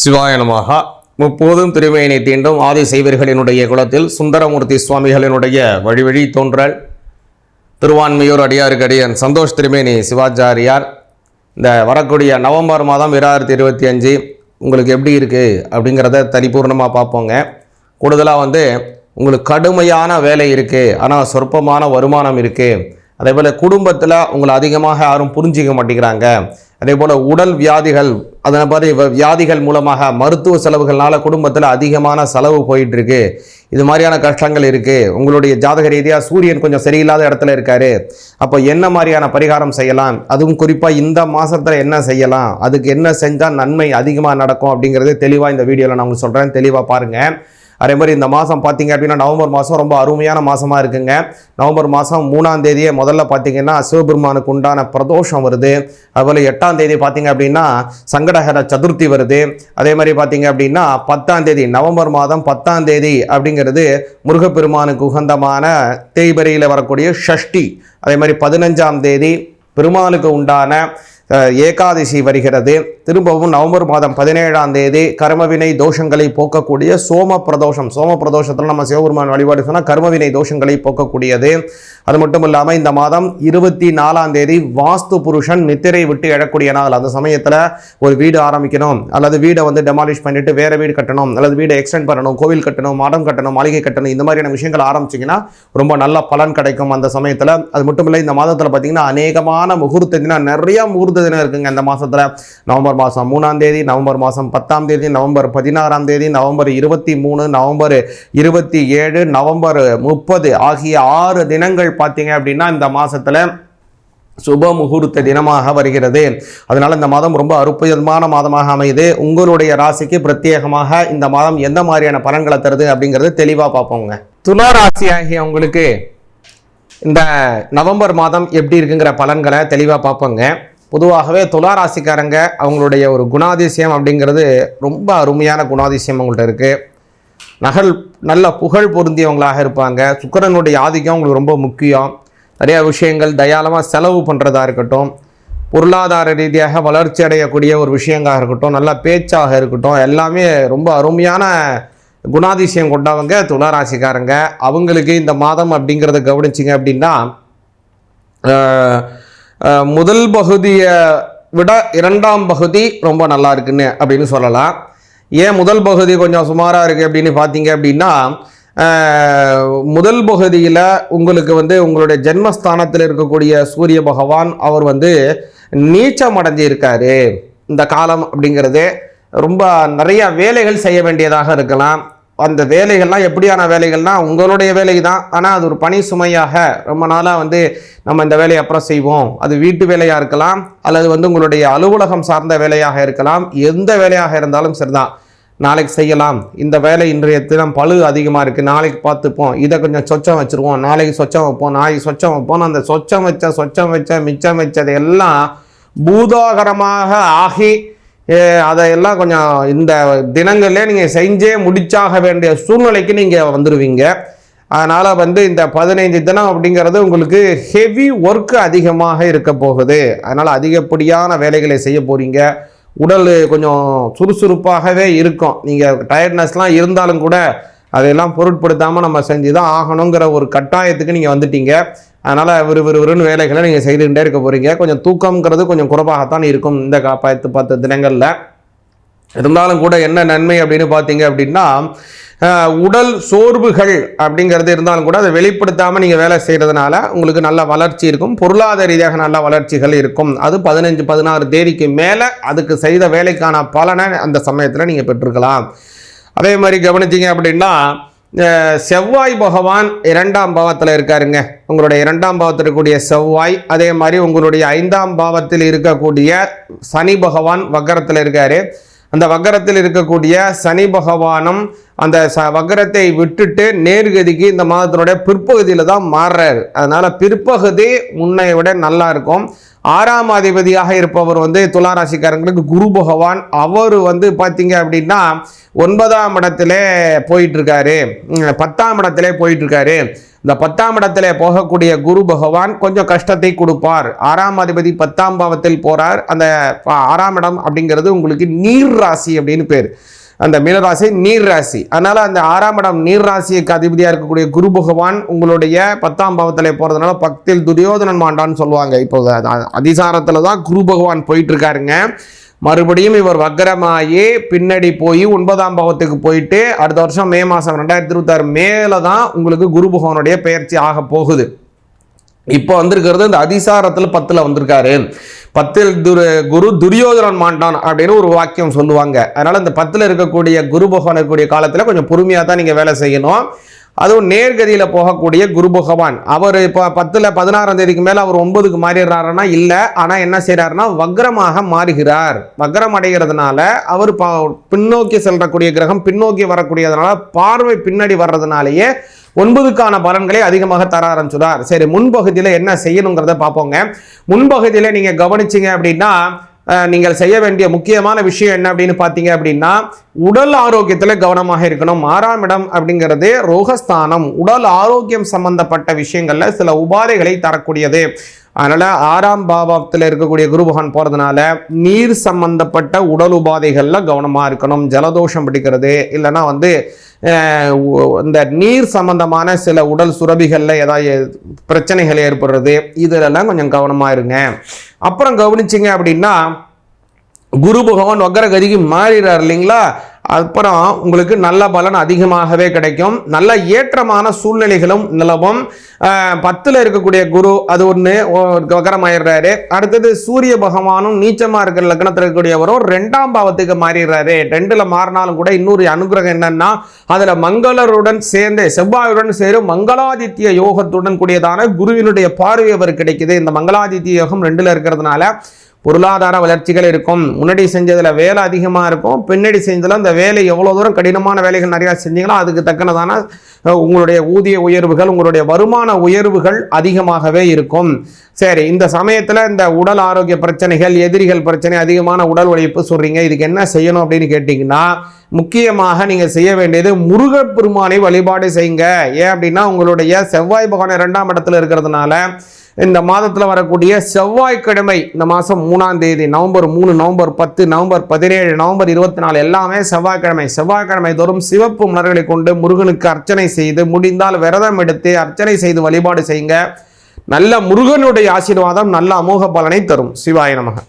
சிவாயனமாக. முப்போதும் திருமையினை தீண்டும் ஆதி சைவர்களினுடைய குலத்தில் சுந்தரமூர்த்தி சுவாமிகளினுடைய வழிவழி தோன்றல். திருவான்மையூர் அடியாருக்கு அடியன் சந்தோஷ் திருமேனி சிவாச்சாரியார். இந்த வரக்கூடிய நவம்பர் மாதம் இரண்டாயிரத்தி இருபத்தி அஞ்சு உங்களுக்கு எப்படி இருக்குது அப்படிங்கிறத தனிபூர்ணமாக பார்ப்போங்க. கூடுதலாக வந்து உங்களுக்கு கடுமையான வேலை இருக்குது ஆனால் சொற்பமான வருமானம் இருக்குது அதே போல் குடும்பத்தில் உங்களை அதிகமாக யாரும் புரிஞ்சிக்க மாட்டேங்கிறாங்க. அதே போல் உடல் வியாதிகள் அதே மாதிரி வியாதிகள் மூலமாக மருத்துவ செலவுகள்னால குடும்பத்தில் அதிகமான செலவு போயிட்டுருக்கு. இது மாதிரியான கஷ்டங்கள் இருக்குது உங்களுடைய ஜாதக ரீதியாக சூரியன் கொஞ்சம் சரியில்லாத இடத்துல இருக்காரு. அப்போ என்ன மாதிரியான பரிகாரம் செய்யலாம்? அதுவும் குறிப்பாக இந்த மாதத்தில் என்ன செய்யலாம்? அதுக்கு என்ன செஞ்சால் நன்மை அதிகமாக நடக்கும் அப்படிங்கிறது தெளிவாக இந்த வீடியோவில் நான் உங்களுக்கு சொல்கிறேன் தெளிவாக பாருங்கள் அதே மாதிரி இந்த மாதம் பார்த்தீங்க அப்படின்னா நவம்பர் மாதம் ரொம்ப அருமையான மாதமாக இருக்குங்க. நவம்பர் மாதம் மூணாம் தேதியே முதல்ல பார்த்தீங்கன்னா சிவபெருமானுக்கு உண்டான பிரதோஷம் வருது. அதுபோல் எட்டாம் தேதி பார்த்தீங்க அப்படின்னா சங்கடஹர சதுர்த்தி வருது. அதே மாதிரி பார்த்தீங்க அப்படின்னா பத்தாம் தேதி நவம்பர் மாதம் பத்தாம் தேதி அப்படிங்கிறது முருகப்பெருமானுக்கு உகந்தமான தேய்பரியில் வரக்கூடிய ஷஷ்டி. அதே மாதிரி பதினஞ்சாம் தேதி பெருமாளுக்கு உண்டான ஏகாதசி வருகிறது. திரும்பவும் நவம்பர் மாதம் பதினேழாம் தேதி கர்மவினை தோஷங்களை போக்கக்கூடிய சோம பிரதோஷம் சோம பிரதோஷத்தில் நம்ம சிவபெருமான் வழிபாடு சொன்னால் கர்மவினை தோஷங்களை போக்கக்கூடியது. அது மட்டும் இல்லாமல் இந்த மாதம் இருபத்தி நாலாம் தேதி வாஸ்து புருஷன் நித்திரை விட்டு எழக்கூடிய நாள். அந்த சமயத்தில் ஒரு வீடு ஆரம்பிக்கணும். அல்லது வீடை வந்து டெமாலிஷ் பண்ணிட்டு வேறு வீடு கட்டணும். அல்லது வீடை எக்ஸ்டெண்ட் பண்ணணும். கோவில் கட்டணும் மடம் கட்டணும் மாளிகை கட்டணும். இந்த மாதிரியான விஷயங்கள் ஆரம்பிச்சிங்கன்னா ரொம்ப நல்ல பலன் கிடைக்கும் அந்த சமயத்தில். அது மட்டும் இல்லை இந்த மாதத்தில் பார்த்தீங்கன்னா அநேகமான முகூர்த்தத்தினா நிறைய முகூர்த்த தினம் இருக்குங்க இந்த மாதத்தில் நவம்பர் மாதம் மூணாம் தேதி நவம்பர் மாதம் பத்தாம் தேதி நவம்பர் பதினாறாம் தேதி நவம்பர் இருபத்தி மூணு நவம்பர் இருபத்தி ஏழு நவம்பர் முப்பது ஆகிய ஆறு தினங்கள் பார்த்தீங்க அப்படின்னா இந்த மாதத்தில் சுப முகூர்த்த தினமாக வருகிறது. அதனால் இந்த மாதம் ரொம்ப அற்புதமான மாதமாக அமையுது. உங்களுடைய ராசிக்கு பிரத்யேகமாக இந்த மாதம் எந்த மாதிரியான பலன்களை தருது அப்படிங்கிறது தெளிவாக பார்ப்போங்க. துலா ராசி ஆகிய உங்களுக்கு இந்த நவம்பர் மாதம் எப்படி இருக்குங்கிற பலன்களை தெளிவாக பார்ப்போங்க. பொதுவாகவே துளாராசிக்காரங்க அவங்களுடைய ஒரு குணாதிசயம் அப்படிங்கிறது ரொம்ப அருமையான குணாதிசயம் அவங்கள்ட்ட இருக்குது நகல் நல்ல புகழ் பொருந்தியவங்களாக இருப்பாங்க. சுக்கிரனுடைய ஆதிக்கம் உங்களுக்கு ரொம்ப முக்கியம். நிறைய விஷயங்கள் தயாளமாக செலவு பண்ணுறதா இருக்கட்டும். பொருளாதார ரீதியாக வளர்ச்சி அடையக்கூடிய ஒரு விஷயங்களாக இருக்கட்டும். நல்ல பேச்சாக இருக்கட்டும். எல்லாமே ரொம்ப அருமையான குணாதிசயம் கொண்டவங்க துளாராசிக்காரங்க. அவங்களுக்கு இந்த மாதம் அப்படிங்கிறத கவனிச்சிங்க அப்படின்னா முதல் பகுதியை விட இரண்டாம் பகுதி ரொம்ப நல்லா இருக்குன்னு அப்படின்னு சொல்லலாம். ஏன் முதல் பகுதி கொஞ்சம் சுமாராக இருக்குது அப்படின்னு பார்த்தீங்க அப்படின்னா முதல் பகுதியில் உங்களுக்கு வந்து உங்களுடைய ஜென்மஸ்தானத்தில் இருக்கக்கூடிய சூரிய பகவான் அவர் வந்து நீச்சம் அடைஞ்சிருக்காரு. இந்த காலம் அப்படிங்கிறது ரொம்ப நிறையா வேலைகள் செய்ய வேண்டியதாக இருக்கலாம். அந்த வேலைகள்லாம் எப்படியான வேலைகள்னா உங்களுடைய வேலை தான் ஆனால் அது ஒரு பணி சுமையாக ரொம்ப நாளாக வந்து நம்ம இந்த வேலையை அப்புறம் செய்வோம். அது வீட்டு வேலையாக இருக்கலாம் அல்லது வந்து உங்களுடைய அலுவலகம் சார்ந்த வேலையாக இருக்கலாம் எந்த வேலையாக இருந்தாலும் சரிதான். நாளைக்கு செய்யலாம். இந்த வேலை இன்றைய தினம் பழு அதிகமாக இருக்குது நாளைக்கு பார்த்துப்போம். இதை கொஞ்சம் சொச்சம் வச்சுருவோம். நாளைக்கு சொச்சம் வைப்போம். நாளைக்கு சொச்சம் வைப்போம் அந்த சொச்சம் வச்ச சொச்சம் வச்ச மிச்சம் வச்சது எல்லாம் பூதாகரமாக ஆகி அதையெல்லாம் கொஞ்சம் இந்த தினங்கள்லே நீங்கள் செஞ்சே முடிச்சாக வேண்டிய சூழ்நிலைக்கு நீங்கள் வந்துடுவீங்க அதனால் வந்து இந்த பதினைந்து தினம் அப்படிங்கிறது உங்களுக்கு ஹெவி ஒர்க்கு அதிகமாக இருக்க போகுது. அதனால் அதிகப்படியான வேலைகளை செய்ய போகிறீங்க உடல் கொஞ்சம் சுறுசுறுப்பாகவே இருக்கும். நீங்கள் டயர்ட்னஸ்லாம் இருந்தாலும் கூட அதையெல்லாம் பொருட்படுத்தாமல் நம்ம செஞ்சு தான் ஆகணுங்கிற ஒரு கட்டாயத்துக்கு நீங்கள் வந்துட்டீங்க. அதனால் விறுவிறுவிறுன்னு வேலைகளை நீங்கள் செய்துகிட்டே இருக்க போகிறீங்க கொஞ்சம் தூக்கங்கிறது கொஞ்சம் குறைவாகத்தான் இருக்கும் இந்த கா பத்து பத்து தினங்களில். இருந்தாலும் கூட என்ன நன்மை அப்படின்னு பார்த்தீங்க அப்படின்னா உடல் சோர்வுகள் அப்படிங்கிறது இருந்தாலும் கூட அதை வெளிப்படுத்தாமல் நீங்கள் வேலை செய்கிறதுனால உங்களுக்கு நல்ல வளர்ச்சி இருக்கும். பொருளாதார ரீதியாக நல்ல வளர்ச்சிகள் இருக்கும். அது பதினஞ்சு பதினாறு தேதிக்கு மேலே அதுக்கு செய்த வேலைக்கான பலனை அந்த சமயத்தில் நீங்கள் பெற்றுக்கலாம். அதே மாதிரி கவனிச்சிங்க அப்படின்னா செவ்வாய் பகவான் இரண்டாம் பாவத்தில் இருக்காருங்க. உங்களுடைய இரண்டாம் பாவத்தில் இருக்கக்கூடிய செவ்வாய் அதே மாதிரி உங்களுடைய ஐந்தாம் பாவத்தில் இருக்கக்கூடிய சனி பகவான் வக்கரத்தில் இருக்காரு. அந்த வக்கரத்தில் இருக்கக்கூடிய சனி பகவானும் அந்த ச வக்கரத்தை விட்டுட்டு நேர்கதிக்கு இந்த மாதத்தினுடைய பிற்பகுதியில் தான் மாறுறாரு. அதனால் பிற்பகுதி முன்னைய விட நல்லா இருக்கும். ஆறாம் அதிபதியாக இருப்பவர் வந்து துலா ராசிக்காரங்களுக்கு குரு பகவான். அவர் வந்து பார்த்தீங்க அப்படின்னா ஒன்பதாம் இடத்துல போயிட்டுருக்காரு. பத்தாம் இடத்துல போயிட்டுருக்காரு. இந்த பத்தாம் இடத்துல போகக்கூடிய குரு பகவான் கொஞ்சம் கஷ்டத்தை கொடுப்பார். ஆறாம் அதிபதி பத்தாம் பாவத்தில் போறார். அந்த ப- ஆறாம் இடம் அப்படிங்கிறது உங்களுக்கு நீர் ராசி அப்படின்னு பேர். அந்த மீனராசி நீர் ராசி அதனால் அந்த ஆறாம் இடம் நீர் ராசிக்கு அதிபதியாக இருக்கக்கூடிய குரு பகவான் உங்களுடைய பத்தாம் பாவத்தில் போகிறதுனால பக்தில் துரியோதனன் மாண்டான்னு சொல்லுவாங்க. இப்போ அதிசாரத்தில் தான் குரு பகவான் போயிட்டுருக்காருங்க. மறுபடியும் இவர் வக்கரமாகி பின்னாடி போய் ஒன்பதாம் பாவத்துக்கு போயிட்டு அடுத்த வருஷம் மே மாதம் ரெண்டாயிரத்தி இருபத்தாறு மேலே தான் உங்களுக்கு குரு பகவானுடைய பெயர்ச்சி ஆக போகுது. இப்போ வந்திருக்கிறது இந்த அதிசாரத்தில் பத்தில் வந்திருக்காரு. பத்தில் துரு குரு துரியோதனன் மாண்டான் அப்படின்னு ஒரு வாக்கியம் சொல்லுவாங்க. அதனால் இந்த பத்தில் இருக்கக்கூடிய குரு பகவான் இருக்கக்கூடிய காலத்தில் கொஞ்சம் பொறுமையாக தான் நீங்கள் வேலை செய்யணும். அதுவும் நேர்கதியில் போகக்கூடிய குரு பகவான். அவர் இப்போ பத்தில் பதினாறாம் தேதிக்கு மேலே அவர் ஒன்பதுக்கு மாறிடுறாருன்னா இல்லை. ஆனால் என்ன செய்கிறாருன்னா வக்ரமாக மாறுகிறார். வக்ரம் அடைகிறதுனால அவர் ப பின்னோக்கி செல்லக்கூடிய கிரகம் பின்னோக்கி வரக்கூடியதுனால பார்வை பின்னாடி வர்றதுனாலேயே ஒன்பதுக்கான பலன்களை அதிகமாக தர ஆரம்பிச்சுடார் சரி முன்பகுதியில் என்ன செய்யணுங்கிறத பார்ப்போங்க. முன்பகுதியில் நீங்கள் கவனிச்சிங்க அப்படின்னா நீங்கள் செய்ய வேண்டிய முக்கியமான விஷயம் என்ன அப்படின்னு பார்த்தீங்க அப்படின்னா உடல் ஆரோக்கியத்தில் கவனமாக இருக்கணும். ஆறாம் இடம் அப்படிங்கிறது ரோகஸ்தானம். உடல் ஆரோக்கியம் சம்பந்தப்பட்ட விஷயங்களில் சில உபாதைகளை தரக்கூடியது. அதனால் ஆறாம் பாவத்தில் இருக்கக்கூடிய குரு போகிறதுனால நீர் சம்பந்தப்பட்ட உடல் உபாதைகளில் கவனமாக இருக்கணும் ஜலதோஷம் பிடிக்கிறது இல்லைனா வந்து இந்த நீர் சம்பந்தமான சில உடல் சுரபிகளில் ஏதாவது பிரச்சனைகள் ஏற்படுறது இதிலெல்லாம் கொஞ்சம் கவனமாக இருங்க. அப்புறம் கவனிச்சிங்க அப்படின்னா குரு பகவான் வக்கரகதிக்கு மாறிடுறார் இல்லைங்களா? அப்புறம் உங்களுக்கு நல்ல பலன் அதிகமாகவே கிடைக்கும். நல்ல ஏற்றமான சூழ்நிலைகளும் நிலவும். பத்தில் இருக்கக்கூடிய குரு அது ஒன்று வக்கரமாயிடுறாரு. அடுத்தது சூரிய பகவானும் நீச்சமாக இருக்கிற லக்னத்தில் இருக்கக்கூடியவரும் ரெண்டாம் பாவத்துக்கு மாறிடுறாரு. ரெண்டில் மாறினாலும் கூட இன்னொரு அனுகிரகம் என்னன்னா அதில் மங்களருடன் சேர்ந்து செவ்வாயுடன் சேரும் மங்களாதித்ய யோகத்துடன் கூடியதான குருவினுடைய பார்வை அவர் கிடைக்குது. இந்த மங்களாதித்ய யோகம் ரெண்டில் இருக்கிறதுனால பொருளாதார வளர்ச்சிகள் இருக்கும். முன்னாடி செஞ்சதில் வேலை அதிகமாக இருக்கும். பின்னாடி செஞ்சதில் அந்த வேலை எவ்வளோ தூரம் கடினமான வேலைகள் நிறையா செஞ்சீங்களோ அதுக்கு தக்கனதான உங்களுடைய ஊதிய உயர்வுகள் உங்களுடைய வருமான உயர்வுகள் அதிகமாகவே இருக்கும். சரி இந்த சமயத்தில் இந்த உடல் ஆரோக்கிய பிரச்சனைகள் எதிரிகள் பிரச்சனை அதிகமான உடல் உழைப்பு சொல்கிறீங்க இதுக்கு என்ன செய்யணும் அப்படின்னு கேட்டிங்கன்னா முக்கியமாக நீங்கள் செய்ய வேண்டியது முருகப்பெருமானை வழிபாடு செய்யுங்க. ஏன் அப்படின்னா உங்களுடைய செவ்வாய் பகவான் இரண்டாம் இடத்துல இருக்கிறதுனால இந்த மாதத்தில் வரக்கூடிய செவ்வாய்க்கிழமை இந்த மாதம் மூணாம் தேதி நவம்பர் மூணு நவம்பர் பத்து நவம்பர் பதினேழு நவம்பர் இருபத்தி நாலு எல்லாமே செவ்வாய்க்கிழமை. செவ்வாய்க்கிழமை தோறும் சிவப்பு மலர்களை கொண்டு முருகனுக்கு அர்ச்சனை செய்து முடிந்தால் விரதம் எடுத்து அர்ச்சனை செய்து வழிபாடு செய்யுங்க. நல்ல முருகனுடைய ஆசீர்வாதம் நல்ல அமோக பலனை தரும். சிவாய நமக.